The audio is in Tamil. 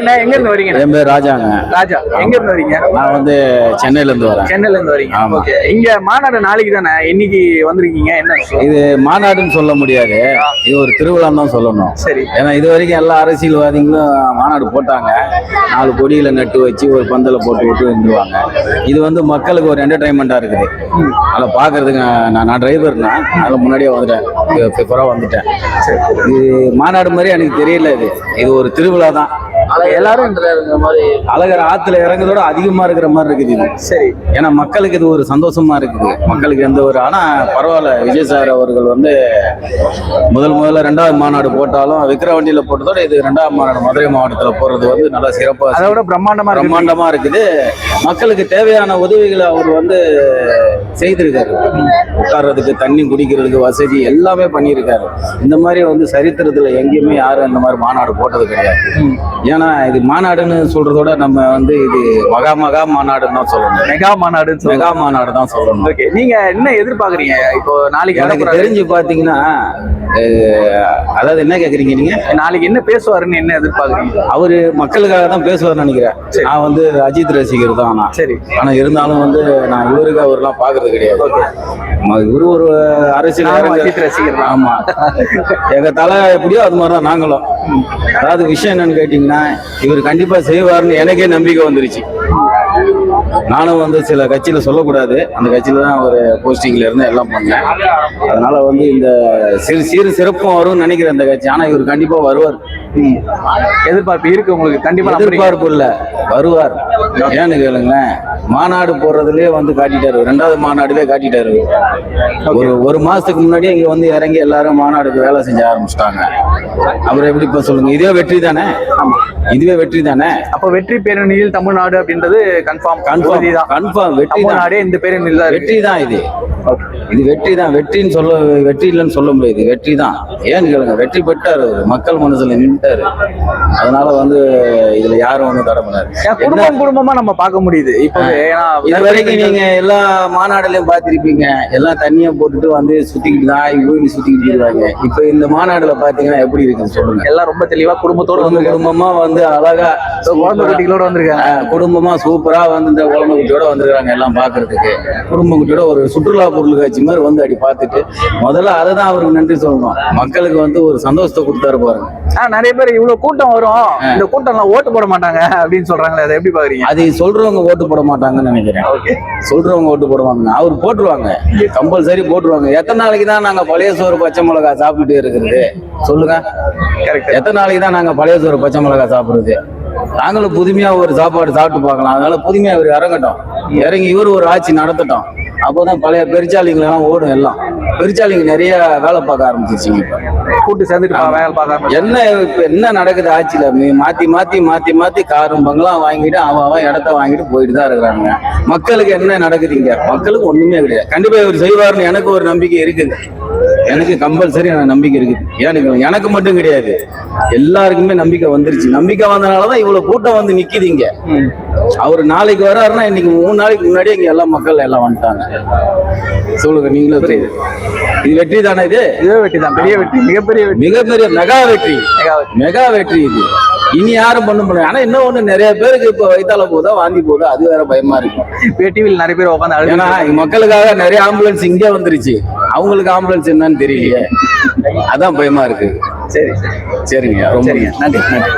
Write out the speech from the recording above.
என்ன எங்க இருந்து வரீங்க? என் பேர் ராஜாங்க. ராஜா எங்க இருந்து வரீங்க? நான் வந்து சென்னையில இருந்து வரேன். சென்னையில இருந்து வரீங்க. ஓகே. இங்க மாநாடு நாளைக்கு தானே? இன்னைக்கு வந்திருக்கீங்க? என்ன? இது மாநாடுன்னு சொல்ல முடியாது. இது ஒரு திருவிழான்னு தான் சொல்லணும். சரி. ஏன்னா இது வரைக்கும் எல்லா அரசியல்வாதிகளும் மாநாடு போட்டாங்க. நாலு கொடியில நட்டு வச்சு ஒரு பந்தல போட்டு விட்டு இருந்துருவாங்க இது வந்து மக்களுக்கு ஒரு என்டர்டைன்மெண்டா இருக்குது. அதில் பார்க்கறதுக்கு நான் நான் டிரைவர்னா அதில் முன்னாடியே வந்துட்டேன். பிஃபராக வந்துட்டேன். இது மாநாடு மாதிரி எனக்கு தெரியல இது. இது ஒரு திருவிழா தான். எல்லாரும் அழகர் ஆத்துல இறங்குறதோட அதிகமா இருக்கிற மாதிரி இருக்குது இது. சரி. ஏன்னா மக்களுக்கு இது ஒரு சந்தோஷமா இருக்குது. மக்களுக்கு எந்த ஒரு ஆனா பரவாயில்ல விஜய் சார் அவர்கள் வந்து முதல் முதல்ல ரெண்டாவது மாநாடு போட்டாலும் விக்கிரவாண்டியில போட்டதோட இது ரெண்டாவது மாநாடு மதுரை மாவட்டத்துல போறது வந்து நல்லா சிறப்பா அதை விட பிரம்மாண்டமா பிரம்மாண்டமா இருக்குது. மக்களுக்கு தேவையான உதவிகளை அவர் வந்து செய்திருக்காரு. உட்கார்றதுக்கு தண்ணி குடிக்கிறதுக்கு வசதி எல்லாமே பண்ணியிருக்காரு. இந்த மாதிரி வந்து சரித்திரத்துல எங்கேயுமே யாரும் இந்த மாதிரி மாநாடு போட்டது கிடையாது. ஏன்னா இது மாநாடுன்னு சொல்றதோட நம்ம வந்து இது மகா மகா மாநாடுன்னு தான் சொல்லணும். மெகா சொல்லுங்க மெகா மாநாடு தான் சொல்லணும். ஓகே நீங்க என்ன எதிர்பார்க்கறீங்க? இப்போ நாளைக்கு எனக்கு தெரிஞ்சு பாத்தீங்கன்னா அதாவது என்ன கேக்குறீங்க நீங்க? நாளைக்கு என்ன பேசுவாருன்னு என்ன எதிர்பார்க்கறீங்க? அவரு மக்களுக்காக தான் பேசுவார்னு நினைக்கிறேன். நான் வந்து அஜித் ரசிகர் தான் நான் சரி. ஆனா இருந்தாலும் வந்து நான் இவருக்கு அவர்லாம் பாக்குறது கிடையாது. இவரு ஒரு அரசியல் அஜித் ரசிகர் தான். ஆமா. எங்க தலை எப்படியோ அது மாதிரி தான் நாங்களும் அதாவது விஷயம் என்னன்னு கேட்டீங்கன்னா இவர் கண்டிப்பா செய்வார்னு எனக்கே நம்பிக்கை வந்துருச்சு. நானும் வந்து சில கட்சியில சொல்லக்கூடாது. அந்த கட்சியில தான் ஒரு போஸ்டிங்ல இருந்து எல்லாம் பண்ணேன். அதனால வந்து இந்த சிறு சிறு சிறப்பும் வரும்னு நினைக்கிறேன் இந்த கட்சி. ஆனா இவர் கண்டிப்பா வருவார். எதிர்பார்ப்பு இருக்கு உங்களுக்கு? கண்டிப்பா நம்புறீங்க. எதிர்பார்ப்பு இல்ல. வருவார். ஏன்னு கேளுங்களேன். மாநாடு போடுறதுலயே வந்து காட்டிட்டாரு. ரெண்டாவது மாநாடுவே காட்டிட்டாரு. ஒரு ஒரு மாசத்துக்கு முன்னாடியே இங்க வந்து இறங்கி எல்லாரும் மாநாடுக்கு வேலை செஞ்ச ஆரம்பிச்சிட்டாங்க. அப்புறம் எப்படி இப்ப சொல்லுங்க? இதே வெற்றி தானே? இதுவே வெற்றி தானே? அப்ப வெற்றி பேரணியில் தமிழ்நாடு அப்படின்றது கன்ஃபார்ம் கன்ஃபார்ம் தான். கன்ஃபார்ம் வெற்றி தமிழ்நாடே இந்த பேரணியில் தான் வெற்றி தான் இது. இது வெற்றி தான். வெற்றின்னு சொல்ல வெற்றி இல்லைன்னு சொல்ல முடியாது. வெற்றி தான். ஏன்னு கேளுங்க. வெற்றி பெற்றாரு. மக்கள் மனசுல நின்றுட்டாரு அதனால வந்து இதுல யாரும் ஒன்றும் தட பண்ணாரு குடும்பம் குடும்பமா நம்ம பார்க்க முடியுது. இப்போ ஏன்னா இது வரைக்கும் நீங்க எல்லா மாநாடுலயும் பார்த்திருப்பீங்க. எல்லாம் தண்ணியை போட்டுட்டு வந்து சுத்திக்கிட்டு தான் இவங்க சுத்திக்கிட்டு இருக்காங்க. இப்ப இந்த மாநாடுல பாத்தீங்கன்னா எப்படி இருக்குன்னு சொல்லுங்க. எல்லாம் ரொம்ப தெளிவா குடும்பத்தோட குடும்ப வந்து குடும்பமா வந்து அழகா குழந்தை குட்டிகளோட வந்திருக்காங்க. குடும்பமா சூப்பரா வந்து இந்த குழந்தை குட்டியோட வந்திருக்காங்க எல்லாம் பாக்குறதுக்கு. குடும்ப குட்டியோட ஒரு சுற்றுலா பொருள் காட்சி மாதிரி வந்து அப்படி பார்த்துட்டு முதல்ல அதை தான் அவருக்கு நன்றி சொல்லணும். மக்களுக்கு வந்து ஒரு சந்தோஷத்தை கொடுத்தாரு பாருங்க. ஆனா நிறைய பேர் இவ்வளவு கூட்டம் வரும். இந்த கூட்டம் எல்லாம் ஓட்டு போட மாட்டாங்க அப்படின்னு சொல்றாங்களே அதை எப்படி பாக்குறீங்க? அது சொல்றவங்க ஓட்டு போட மாட்டாங்கன்னு நினைக்கிறேன். சொல்றவங்க ஓட்டு போடுவாங்க அவர் போட்டுருவாங்க. கம்பல்சரி போட்டுருவாங்க. எத்தனை நாளைக்கு தான் நாங்க பழைய சோறு பச்சை மிளகா சாப்பிட்டுட்டே இருக்கிறது? சொல்லுங்க. எத்தனை நாளைக்கு தான் நாங்க பழைய சோறு பச்சை மிளகா சாப்பிடுறது? நாங்களும் புதுமையா ஒரு சாப்பாடு சாப்பிட்டு பார்க்கலாம். அதனால புதுமையா இவர் இறங்கட்டும். இறங்கி இவர் ஒரு ஆட்சி நடத்தட்டும். அப்போதான் பழைய பெருச்சாளிங்க எல்லாம் ஓடும் எல்லாம். பெருச்சாளிங்க நிறைய வேலை பார்க்க ஆரம்பிச்சிருச்சுங்க இப்ப. கூட்டு சேர்ந்துட்டு வேலை பார்க்காம என்ன இப்ப என்ன நடக்குது ஆட்சியில? மாத்தி மாத்தி மாத்தி மாத்தி காரும் பங்களாம் வாங்கிட்டு அவன் அவன் இடத்த வாங்கிட்டு போயிட்டு தான் இருக்கிறாங்க. மக்களுக்கு என்ன நடக்குது இங்க? மக்களுக்கு ஒண்ணுமே கிடையாது. கண்டிப்பா இவர் செய்வார்னு எனக்கு ஒரு நம்பிக்கை இருக்குது. எனக்கு கம்பல்சரி எனக்கு நம்பிக்கை இருக்குது. எனக்கு எனக்கு மட்டும் கிடையாது. எல்லாருக்குமே நம்பிக்கை வந்துருச்சு. நம்பிக்கை வந்தனாலதான் இவ்வளவு கூட்டம் வந்து நிக்குது இங்க. அவர் நாளைக்கு வர்றாருன்னா இன்னைக்கு மூணு நாளைக்கு முன்னாடியே இங்க எல்லா மக்கள் எல்லாம் வந்துட்டாங்க. சொல்லுங்க நீங்களே தெரியுது இது வெற்றி தானே இது? இதுவே வெற்றி தான். பெரிய வெற்றி. மிகப்பெரிய வெற்றி. மிகப்பெரிய மெகா வெற்றி. மெகா வெற்றி. இது. இனி யாரும் பண்ண முடியாது. ஆனா என்ன ஒண்ணு நிறைய பேருக்கு இப்ப வயித்தால போதா வாந்தி போதா அது வேற பயமா இருக்கும் இப்போ டிவியில் நிறைய பேர் உட்காந்து ஏன்னா மக்களுக்காக நிறைய ஆம்புலன்ஸ் இங்கே வந்துருச்சு. அவங்களுக்கு ஆம்புலன்ஸ் என்னன்னு தெரியலையே. அதான் பயமா இருக்கு. சரி சரி. சரிங்க ரொம்ப சரிங்க. நன்றி. நன்றி.